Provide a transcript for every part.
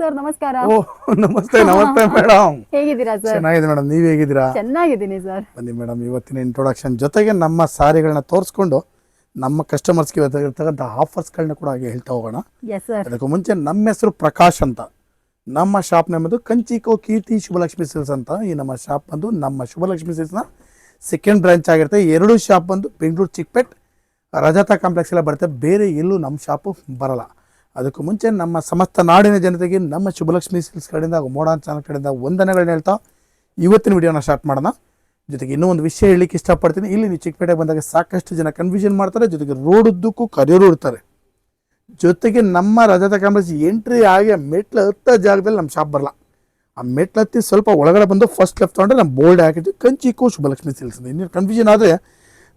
Sir ನಮಸ್ಕಾರ. ಓ ನಮಸ್ತೆ ನಮಸ್ತೆ ಮೇಡಮ್. ಹೇಗಿದ್ದೀರಾ ಸರ್? ಚೆನ್ನಾಗಿದೆ ಮೇಡಮ್. ನೀವು ಹೇಗಿದ್ದೀರಾ? ಚೆನ್ನಾಗಿದ್ದೀನಿ ಸರ್. ಬನ್ನಿ ಮೇಡಮ್ ಇವತ್ತಿನ ಇಂಟ್ರೊಡಕ್ಷನ್ ಜೊತೆಗೆ ನಮ್ಮ ಸಾರಿಗಳನ್ನ ತೋರಿಸ್ಕೊಂಡು ನಮ್ಮ ಕಸ್ಟಮರ್ಸ್ಗೆ ಇರ್ತಕ್ಕಂಥ ಆಫರ್ಸ್ಗಳನ್ನ ಕೂಡ ಹಾಗೆ ಹೇಳ್ತಾ ಹೋಗೋಣ. ಎಸ್ ಸರ್ ಅದಕ್ಕೂ ಮುಂಚೆ ನಮ್ಮ ಹೆಸರು ಪ್ರಕಾಶ್ ಅಂತ. ನಮ್ಮ ಶಾಪ್ ನಮ್ಮದು ಕಂಚಿಕೋ ಕೀರ್ತಿ ಶುಭಲಕ್ಷ್ಮಿ ಸಿಲ್ಸ್ ಅಂತ. ಈ ನಮ್ಮ ಶಾಪ್ ಬಂದು ನಮ್ಮ ಶುಭಲಕ್ಷ್ಮಿ ಸಿಲ್ಸ್ನ ಸೆಕೆಂಡ್ ಬ್ರಾಂಚ್ ಆಗಿರುತ್ತೆ. ಎರಡು ಶಾಪ್ ಬಂದು ಬೆಂಗಳೂರು ಚಿಕ್ಕಪೇಟ್ ರಜತಾ ಕಾಂಪ್ಲೆಕ್ಸ್ ಎಲ್ಲ ಬರುತ್ತೆ. ಬೇರೆ ಎಲ್ಲೂ ನಮ್ಮ ಶಾಪು ಬರಲ್ಲ. ಅದಕ್ಕೂ ಮುಂಚೆ ನಮ್ಮ ಸಮಸ್ತ ನಾಡಿನ ಜನತೆಗೆ ನಮ್ಮ ಶುಭಲಕ್ಷ್ಮಿ ಸಿಲ್ಸ್ ಕಡೆಯಿಂದ ಹಾಗೂ ಮೋಡಾನ್ ಚಾನಲ್ ಕಡೆಯಿಂದ ವಂದನೆಗಳನ್ನ ಹೇಳ್ತಾ ಇವತ್ತಿನ ವಿಡಿಯೋನ ಸ್ಟಾರ್ಟ್ ಮಾಡೋಣ. ಜೊತೆಗೆ ಇನ್ನೂ ಒಂದು ವಿಷಯ ಹೇಳಲಿಕ್ಕೆ ಇಷ್ಟಪಡ್ತೀನಿ. ಇಲ್ಲಿ ನೀವು ಚಿಕ್ಕಪೇಟೆಗೆ ಬಂದಾಗ ಸಾಕಷ್ಟು ಜನ ಕನ್ಫ್ಯೂಷನ್ ಮಾಡ್ತಾರೆ. ಜೊತೆಗೆ ರೋಡ್ ಉದ್ದಕ್ಕೂ ಕರೆಯೋರು ಇರ್ತಾರೆ. ಜೊತೆಗೆ ನಮ್ಮ ರಜತ ಕಾಂಪ್ಲೆಕ್ಸ್ ಎಂಟ್ರಿ ಆಗಿ ಮೆಟ್ಲು ಹತ್ತ ಜಾಗದಲ್ಲಿ ನಮ್ಮ ಶಾಪ್ ಬರಲ್ಲ. ಆ ಮೆಟ್ಲು ಹತ್ತಿ ಸ್ವಲ್ಪ ಒಳಗಡೆ ಬಂದು ಫಸ್ಟ್ ಲೆಫ್ಟ್ ತೊಗೊಂಡ್ರೆ ನಮ್ಮ ಬೋರ್ಡ್ ಹಾಕಿದ್ದು ಕಂಚಿಕೋ ಶುಭಲಕ್ಷ್ಮಿ ಸಿಲ್ಸ್ ಇನ್ನೇನು ಕನ್ಫ್ಯೂಷನ್ ಆದರೆ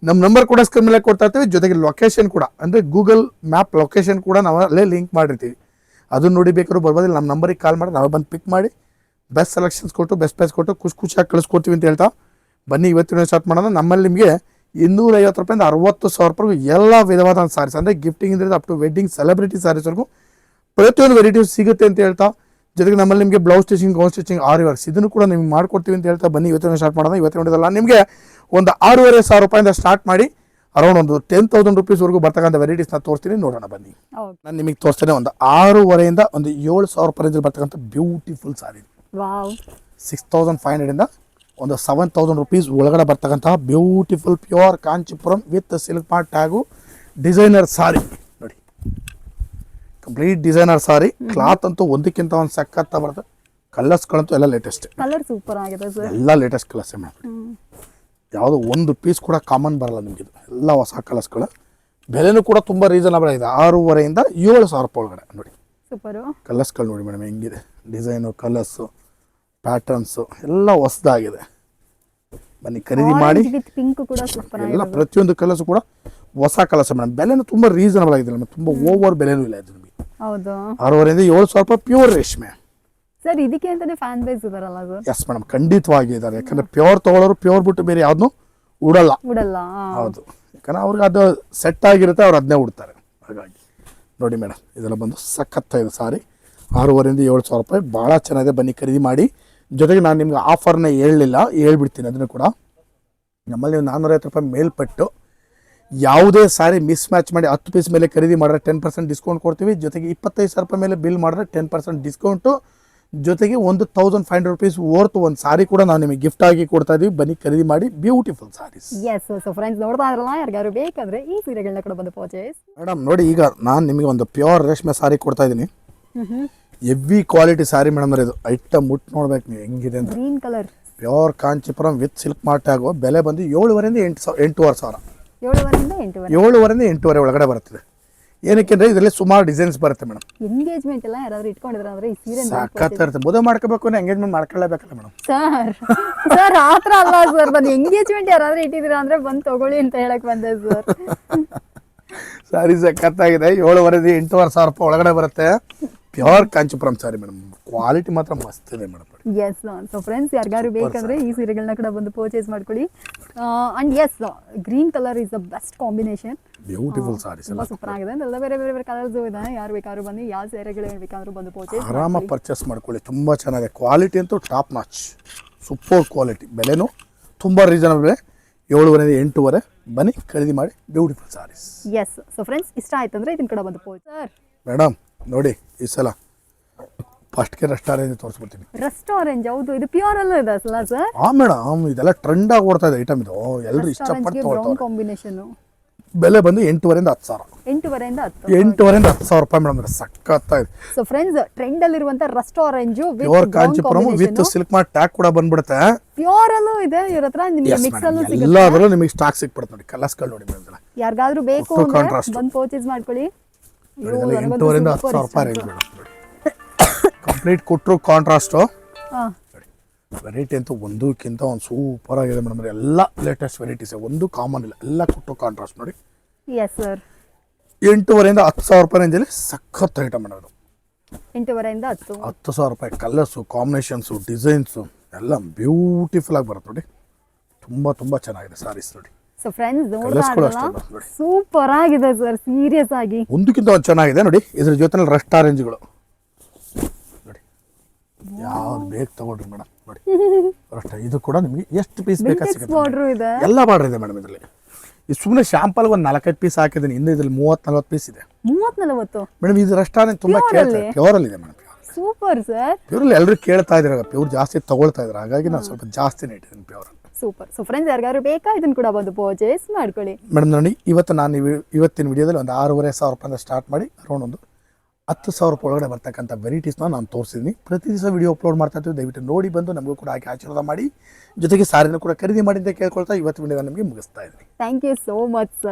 ನಮ್ಮ ನಂಬರ್ ಕೂಡ ಸ್ಕ್ರೀನ್ ಮೇಲೆ ಕೊಡ್ತಾ ಇರ್ತೀವಿ, ಜೊತೆಗೆ ಲೊಕೇಶನ್ ಕೂಡ. ಅಂದರೆ ಗೂಗಲ್ ಮ್ಯಾಪ್ ಲೊಕೇಶನ್ ಕೂಡ ನಾವು ಅಲ್ಲೇ ಲಿಂಕ್ ಮಾಡಿರ್ತೀವಿ. ಅದನ್ನು ನೋಡಿ ಬೇಕಾದ್ರೂ ಬರ್ಬೋದು ನಮ್ಮ ನಂಬರಿಗೆ ಕಾಲ್ ಮಾಡಿ, ನಾವೇ ಬಂದು ಪಿಕ್ ಮಾಡಿ ಬೆಸ್ಟ್ ಸೆಲೆಕ್ಷನ್ಸ್ ಕೊಟ್ಟು ಬೆಸ್ಟ್ ಪ್ರೈಸ್ ಕೊಟ್ಟು, ಖುಷಿ ಖುಷಿಯಾಗಿ ಕಳಿಸ್ಕೊಡ್ತೀವಿ ಅಂತ ಹೇಳ್ತಾ. ಬನ್ನಿ, ಇವತ್ತಿನ ಸ್ಟಾರ್ಟ್ ಮಾಡೋಣ. ನಮ್ಮಲ್ಲಿ ನಿಮಗೆ ಇನ್ನೂರ ಐವತ್ತು ರೂಪಾಯಿಂದ ಅರವತ್ತು ಸಾವಿರ ರೂಪಾಯಿಗೂ ಎಲ್ಲ ವಿಧವಾದ ಸಾರೀಸ್, ಅಂದರೆ gifting up to wedding celebrity ಸಾರೀಸ್ವರೆಗೂ ಪ್ರತಿಯೊಂದು ವೆರೈಟೀಸ್ ಸಿಗುತ್ತೆ ಅಂತ ಹೇಳ್ತಾ. ಜೊತೆಗೆ ನಮ್ಮಲ್ಲಿ ನಿಮಗೆ blouse stitching gown stitching aari works ಇದನ್ನು ಕೂಡ ನಿಮ್ಗೆ ಮಾಡ್ಕೊಡ್ತೀವಿ ಅಂತ ಹೇಳ್ತಾ ಬನ್ನಿ. ಇವತ್ತಿನ ಸ್ಟಾರ್ಟ್ ಮಾಡೋಣ ಇವತ್ತಿನ ನೋಡಿದಲ್ಲ ನಿಮಗೆ ಒಂದು ಆರೂವರೆ ಸಾವಿರ ರೂಪಾಯಿಂದ ಸ್ಟಾರ್ಟ್ ಮಾಡಿ ಅರೌಂಡ್ ಒಂದು ಟೆನ್ ತೌಸಂಡ್ ರುಪೀಸ್ವರೆಗೂ ಬರ್ತಕ್ಕಂಥ ವೆರೈಟೀಸ್ನ ತೋರಿಸ್ತೀನಿ. ನೋಡೋಣ ಬನ್ನಿ. ನಾನು ನಿಮಗೆ ತೋರಿಸ್ತೇನೆ. ಒಂದು ಆರೂವರೆಯಿಂದ ಒಂದು ಏಳು ಸಾವಿರ ರೂಪಾಯಿಂದ ಬರ್ತಕ್ಕಂಥ beautiful sari six thousand five ಹಂಡ್ರೆಡಿಂದ ಒಂದು ಸೆವೆನ್ ತೌಸಂಡ್ ರುಪೀಸ್ ಒಳಗಡೆ ಬರ್ತಕ್ಕಂತಹ beautiful pure Kanchipuram with silk ಪಾಟ್ ಟ್ಯಾಗು ಡಿಸೈನರ್ ಸಾರಿ ನೋಡಿ. ಕಂಪ್ಲೀಟ್ ಡಿಸೈನರ್ ಸಾರಿ ಕ್ಲಾತ್ ಅಂತೂ ಒಂದಕ್ಕಿಂತ ಒಂದು ಸಖತ್ತ ಬರುತ್ತೆ. ಕಲರ್ಸ್ಗಳಂತೂ ಎಲ್ಲ ಲೇಟೆಸ್ಟ್ ಕಲರ್ ಸೂಪರ್ ಆಗಿದೆ ಸರ್ ಎಲ್ಲ ಲೇಟೆಸ್ಟ್ ಕಲರ್ಸ್ ಮಾಡಿ ಯಾವುದೋ ಒಂದು ಪೀಸ್ ಕೂಡ ಕಾಮನ್ ಬರಲ್ಲ ನಿಮಗಿದು. ಎಲ್ಲ ಹೊಸ ಕಲರ್ಸ್ಗಳು ಬೆಲೆನೂ ಕೂಡ ತುಂಬ ರೀಸನಬಲ್ ಆಗಿದೆ. ಆರೂವರೆಯಿಂದ ಏಳು ಸಾವಿರ ರೂಪಾಯಿ ಒಳಗಡೆ ನೋಡಿ. ಸೂಪರು ಕಲರ್ಸ್ಗಳು ನೋಡಿ ಮೇಡಮ್ ಹೆಂಗಿದೆ. ಡಿಸೈನು ಕಲರ್ಸು ಪ್ಯಾಟರ್ನ್ಸು ಎಲ್ಲ ಹೊಸದಾಗಿದೆ. ಬನ್ನಿ ಖರೀದಿ ಮಾಡಿ. ಪಿಂಕ್ ಕೂಡ ಸೂಪರ್ ಎಲ್ಲ ಪ್ರತಿಯೊಂದು ಕಲರ್ಸು ಕೂಡ ಹೊಸ ಕಲರ್ಸ್ ಮೇಡಮ್ ಬೆಲೆನೂ ತುಂಬ ರೀಸನಬಲ್ ಆಗಿದೆ ಮೇಡಮ್ ತುಂಬ ಓವರ್ ಬೆಲೆನೂ ಇಲ್ಲ ಇದು ನಿಮಗೆ. ಹೌದು. ಆರೂವರೆಯಿಂದ ಏಳು ಸಾವಿರ ರೂಪಾಯಿ ಪ್ಯೂರ್ ರೇಷ್ಮೆ. ಸರ್ ಇದಕ್ಕೆ ಅಂತಾನೆ ಫ್ಯಾನ್ ಬೇಸ್ ಇದಾರಲ್ಲ ಸರ್? ಎಸ್ ಮೇಡಮ್ ಖಂಡಿತವಾಗಿ ಇದ್ದಾರೆ ಯಾಕಂದ್ರೆ ಪ್ಯೂರ್ ತಗೊಳ್ಳೋರು ಪ್ಯೂರ್ ಬಿಟ್ಟು ಬೇರೆ ಯಾವ್ದನ್ನೂ ಉಡಲ್ಲ. ಉಡಲ್ಲ ಹೌದು. ಯಾಕಂದ್ರೆ ಅವ್ರಿಗೆ ಅದು ಸೆಟ್ ಆಗಿರುತ್ತೆ ಅವ್ರು ಅದನ್ನೇ ಉಡ್ತಾರೆ. ಹಾಗಾಗಿ ನೋಡಿ ಮೇಡಮ್ ಇದೆಲ್ಲ ಬಂದು ಸಖತ್ತ ಇದೆ ಸಾರಿ. ಆರೂವರೆಯಿಂದ ಏಳು ಸಾವಿರ ರೂಪಾಯಿ ಭಾಳ ಚೆನ್ನಾಗಿದೆ. ಬನ್ನಿ ಖರೀದಿ ಮಾಡಿ. ಜೊತೆಗೆ ನಾನು ನಿಮ್ಗೆ ಆಫರ್ನ ಹೇಳಲಿಲ್ಲ ಹೇಳ್ಬಿಡ್ತೀನಿ. ಅದನ್ನು ಕೂಡ. ನಮ್ಮಲ್ಲಿ ನಾನ್ನೂರೈವತ್ತು ರೂಪಾಯಿ ಮೇಲ್ಪಟ್ಟು ಯಾವುದೇ ಸಾರಿ ಮಿಸ್ ಮ್ಯಾಚ್ ಮಾಡಿ ಹತ್ತು ಪೀಸ್ ಮೇಲೆ ಖರೀದಿ ಮಾಡಿದ್ರೆ ಟೆನ್ ಪರ್ಸೆಂಟ್ ಡಿಸ್ಕೌಂಟ್ ಕೊಡ್ತೀವಿ. ಜೊತೆಗೆ ಇಪ್ಪತ್ತೈದು ಸಾವಿರ ರೂಪಾಯಿ ಮೇಲೆ ಬಿಲ್ ಮಾಡಿದ್ರೆ ಟೆನ್ ಪರ್ಸೆಂಟ್ ಡಿಸ್ಕೌಂಟು ಜೊತೆಗೆ ಒಂದು thousand five hundred rupees worth ಒಂದು ಸಾರಿ ಕೂಡ ನಾವು ನಿಮಗೆ ಗಿಫ್ಟ್ ಆಗಿ ಕೊಡ್ತಾ ಇದೀವಿ. ಬನ್ನಿ ಖರೀದಿ ಮಾಡಿ beautiful saris yes so friends ನೋಡ್ತಾ ಇರಲ್ಲ ಯಾರಿಗಾರು ಬೇಕಾದ್ರೆ ಈ ಸೀರೆಗಳನ್ನ ಕೂಡ ಬಂದು ಪರ್ಚೇಸ್ ಮೇಡಮ್ ನೋಡಿ ಈಗ ನಾನು ನಿಮಗೆ ಒಂದು ಪ್ಯೂರ್ ರೇಷ್ಮೆ ಸಾರಿ ಕೊಡ್ತಾ ಇದ್ದೀನಿ ಹೆವಿ ಕ್ವಾಲಿಟಿ ಸಾರಿ ಮೇಡಮ್ ಇದು ಐಟಮ್ ಮುಟ್ ನೋಡ್ಬೇಕು ನೀವು ಹೆಂಗಿದೆ ಅಂತ. Green colour pure Kanchipuram with silk mart ಆಗುವ ಬೆಲೆ ಬಂದು ಏಳುವರೆಯಿಂದ ಎಂಟು ಸಾವಿರ ಎಂಟೂವರೆ ಸಾವಿರ. ಏಳುವರೆಯಿಂದ ಎಂಟುವರೆ. ಏಳುವರೆಯಿಂದ ಎಂಟೂವರೆ ಒಳಗಡೆ ಬರ್ತದೆ ಏನಕ್ಕೆ ಅಂದರೆ ಇದರಲ್ಲಿ ಸುಮಾರು ಡಿಸೈನ್ಸ್ ಬರುತ್ತೆ ಮೇಡಮ್. ಎಂಗೇಜ್ಮೆಂಟ್ ಎಲ್ಲ ಯಾರಾದ್ರೂ ಇಟ್ಕೊಂಡಿದ್ರೆ ಅಂದ್ರೆ ಈ ಸೀರೆ ಸಖತ್ ಇರುತ್ತೆ. ಮದುವೆ ಮಾಡ್ಕೋಬೇಕು ಅಂದ್ರೆ ಎಂಗೇಜ್ಮೆಂಟ್ ಮಾಡ್ಕೊಳ್ಳೇಬೇಕಲ್ಲ ಮೇಡಮ್. ಸರ್ ಸರ್ ಆತರ ಅಲ್ಲ ಸರ್ ಬಂದು ಎಂಗೇಜ್ಮೆಂಟ್ ಯಾರಾದ್ರೂ ಇಟ್ಟಿದ್ದೀರಾ ಅಂದ್ರೆ ಬಂದು ತಗೊಳ್ಳಿ ಅಂತ ಹೇಳಕ್ ಬಂದೆ ಸರ್ ಸಾರಿ ಸಖತ್ತಾಗಿದೆ ಏಳುವರೆದು ಎಂಟೂವರೆ ಸಾವಿರ ರೂಪಾಯಿ ಒಳಗಡೆ ಬರುತ್ತೆ. Pure Kanchipuram sari madam. Quality ಮಾತ್ರ ಮಸ್ತ್ ಇದೆ ಮೇಡಮ್. ಎಸ್ ಸೊ ಫ್ರೆಂಡ್ಸ್ ಯಾರಿಗಾರು ಬೇಕಂದ್ರೆ ಈ ಸೀರೆಗಳನ್ನ ಕೂಡ ಬಂದು ಪರ್ಚೇಸ್ ಮಾಡ್ಕೊಳ್ಳಿ. And yes green colour is the best combination beautiful saris ಎಲ್ಲ. ಸೂಪರ್ ಆಗಿದೆ. ಎಲ್ಲ ಬೇರೆ ಬೇರೆ ಬೇರೆ ಕಲರ್ಸ್ ಇದೆ. ಯಾರು ಬೇಕಾದ್ರೂ ಬನ್ನಿ ಯಾವ ಸೀರೆಗಳು ಬೇಕಾದ್ರೂ ಬಂದು ಪರ್ಚೇಸ್ ಆರಾಮ ಪರ್ಚೇಸ್ ಮಾಡ್ಕೊಳ್ಳಿ. ತುಂಬ ಚೆನ್ನಾಗಿದೆ. ಕ್ವಾಲಿಟಿ ಅಂತೂ ಟಾಪ್ ನಾಚ್ ಸೂಪರ್ ಕ್ವಾಲಿಟಿ ಬೆಲೆನೂ ತುಂಬ ರೀಸನಬಲ್ ಏಳುವರೆ ಎಂಟೂವರೆ. ಬನ್ನಿ ಖರೀದಿ ಮಾಡಿ. Beautiful saris yes so friends ಇಷ್ಟ ಆಯ್ತು ಅಂದ್ರೆ ಇದನ್ನ ಕೂಡ ಬಂದು ಸರ್ ಮೇಡಮ್ ನೋಡಿ ಈ ಸಲ ಫಸ್ಟ್ಗೆ ರೆಸ್ಟಾರೆಂಟ್ ತೋರಿಸ್ಬಿಡ್ತೀನಿ. ರೆಸ್ಟೋರೆಂಟ್ ಹೌದು ಇದು ಪ್ಯೂರ್ ಅಲ್ಲೂ ಇದೆ ಅಲ್ಲ ಸರ್ ಆ ಮೇಡಮ್ ಇದೆಲ್ಲ ಟ್ರೆಂಡ್ ಆಗಿ ಓಡ್ತಾ ಇದೆ ಐಟಮ್ ಇದು. ಎಲ್ಲರೂ ಇಷ್ಟಪಟ್ಟು ಬ್ರೌನ್ ಕಾಂಬಿನೇಷನ್ ಬೆಲೆ ಬಂದು ಎಂಟೂವರೆಯಿಂದ ಹತ್ತು ಸಾವಿರ. ಎಂಟೂವರೆಯಿಂದ ಹತ್ತು ಎಂಟೂವರೆಯಿಂದ ಹತ್ತು ಸಾವಿರ ರೂಪಾಯಿ ಮೇಡಮ್ ಸಖತ್ತಾಗಿದೆ ಸೊ ಫ್ರೆಂಡ್ಸ್ ಟ್ರೆಂಡ್ ಅಲ್ಲಿರುವಂತ restaurant pure Kanchipuram with silk mart tag ಕೂಡ ಬಂದ್ಬಿಡುತ್ತೆ. ಪ್ಯೂರ್ ಅಲ್ಲೂ ಇದೆ ಇವ್ರ ಹತ್ರ ನಿಮಗೆ ಮಿಕ್ಸ್ ಅಲ್ಲೂ ಸಿಗುತ್ತೆ. ಎಲ್ಲಾದರೂ ನಿಮಗೆ ಸ್ಟಾಕ್ ಸಿಕ್ಬಿಡುತ್ತೆ ನೋಡಿ ಕಲರ್ಸ್ಗಳು ನೋಡಿ ಮೇಡಮ್ ಯಾರಿಗಾದ್ರೂ ಬೇಕು ಅಂದ್ರೆ. ಬಂದು ಪರ್ಚೇಸ್ ಮಾಡ್ಕೊಳ್ಳಿ. ಎಂಟೂವರೆಯಿಂದ ಹತ್ತು ಸಾವಿರ ರೂಪಾಯಿ ರೇಂಜ್. ಮೇಡಮ್. ಕಂಪ್ಲೀಟ್ ಕೊಟ್ಟರು ಕಾಂಟ್ರಾಸ್ಟು ವೆರೈಟಿ ಅಂತೂ ಒಂದಕ್ಕಿಂತ ಒಂದು ಸೂಪರ್ ಆಗಿದೆ ಮೇಡಮ್. ಎಲ್ಲ ಲೇಟೆಸ್ಟ್ ವೆರೈಟೀಸ್ ಒಂದು ಕಾಮನ್ ಇಲ್ಲ. ಎಲ್ಲ ಕೊಟ್ಟರು ಕಾಂಟ್ರಾಸ್ಟ್ ನೋಡಿ. ಎಸ್ ಸರ್ ಎಂಟೂವರೆಯಿಂದ ಹತ್ತು ಸಾವಿರ ರೂಪಾಯಿ ರೇಂಜಲ್ಲಿ ಸಖತ್ ಐಟಮ್ ಮೇಡಮ್ ಇದು. ಎಂಟೂವರೆಯಿಂದ ಹತ್ತು. ಹತ್ತು ಸಾವಿರ ರೂಪಾಯಿ ಕಲರ್ಸು ಕಾಂಬಿನೇಷನ್ಸು ಡಿಸೈನ್ಸು ಎಲ್ಲ ಬ್ಯೂಟಿಫುಲ್ ಆಗಿ ಬರುತ್ತೆ ನೋಡಿ. ತುಂಬ ತುಂಬ ಚೆನ್ನಾಗಿದೆ ಸಾರೀಸ್ ನೋಡಿ. ಸೊ ಫ್ರೆಂಡ್ಸ್ ನೋಡ್ತಾ. ಸೂಪರ್ ಆಗಿದೆ ಸರ್ ಸೀರಿಯಸ್ ಆಗಿ. ಒಂದಕ್ಕಿಂತ ಒಂದು ಚೆನ್ನಾಗಿದೆ. ನೋಡಿ ಇದ್ರ ಜೊತೆನಲ್ಲಿ ರಸ್ಟ್ ಆರೆಂಜ್ಗಳು ನೋಡಿ ಯಾವ್ದು ಬೇಕು ತಗೊಳ್ರಿ ಮೇಡಮ್. ನೋಡಿ ಅಷ್ಟೇ ಇದು ಕೂಡ ನಿಮಗೆ ಎಷ್ಟು ಪೀಸ್ ಬೇಕಾ ಸಿಗುತ್ತೆ ಇದೆ. ಎಲ್ಲ ಬಾರ್ಡರ್ ಇದೆ ಮೇಡಮ್ ಇದರಲ್ಲಿ. ಇದು ಸುಮ್ಮನೆ ಶಾಂಪಲ್ ಒಂದು ನಾಲ್ಕೈದು ಪೀಸ್ ಹಾಕಿದ್ದೀನಿ. ಹಿಂದೆ ಇದ್ರಲ್ಲಿ ಮೂವತ್ತು ನಲ್ವತ್ತು ಪೀಸ್ ಇದೆ. ಮೂವತ್ ನಲ್ವತ್ತು ಮೇಡಮ್ ಇದು ರೆಸ್ಟೋರೆಂಟ್ ತುಂಬ ಕೇಳ್ತಾರೆ ಅಲ್ಲಿ? ಪ್ಯೂರಲ್ಲಿ ಇದೆ ಮೇಡಮ್ ಸೂಪರ್ ಸರ್ ಪ್ಯೂರಲ್ಲಿ ಎಲ್ಲರೂ ಕೇಳ್ತಾ ಇದ್ದಾರೆ. ಪ್ಯೂರ್ ಜಾಸ್ತಿ ತಗೊಳ್ತಾ ಇದ್ದಾರೆ. ಹಾಗಾಗಿ ನಾನು ಸ್ವಲ್ಪ ಜಾಸ್ತಿನೇ ಇಟ್ಟಿದ್ದೀನಿ ಪ್ಯೂರ್ ಸೂಪರ್ ಸೊ ಫ್ರೆಂಡ್ಸ್ ಯಾರಿಗಾರು ಬೇಕಾ? ಇದನ್ನ ಕೂಡ ಬಂದು ಪರ್ಚೇಸ್ ಮಾಡ್ಕೊಳ್ಳಿ. ಮೇಡಮ್ ನೋಡಿ ಇವತ್ತು ನಾನು ಇವಿ- ಇವತ್ತಿನ ವಿಡಿಯೋದಲ್ಲಿ ಒಂದು ಆರೂವರೆ ಸಾವಿರ ರೂಪಾಯಿಂದ ಸ್ಟಾರ್ಟ್ ಮಾಡಿ ಅರೌಂಡ್ ಒಂದು ಹತ್ತು ಸಾವಿರ ರೂಪಾಯಿ ಒಳಗಡೆ ಬರ್ತಕ್ಕಂಥ ವೆರೈಟೀಸ್ನ ನಾನು ತೋರಿಸಿದ್ದೀನಿ. ಪ್ರತಿ ದಿವಸ ವಿಡಿಯೋ ಅಪ್ಲೋಡ್ ಮಾಡ್ತಾ ಇರ್ತೀವಿ. ದಯವಿಟ್ಟು ನೋಡಿ ಬಂದು ನಮಗೂ ಕೂಡ ಹಾಕಿ ಆಶೀರ್ವಾದ ಮಾಡಿ. ಜೊತೆಗೆ ಸಾರಿನ ಕೂಡ ಖರೀದಿ ಮಾಡಿ ಅಂತ ಕೇಳ್ಕೊಳ್ತಾ ಇವತ್ತು ವಿಡಿಯೋ ನಮಗೆ ಮುಗಿಸ್ತಾ ಇದ್ದೀನಿ. Thank you so much sir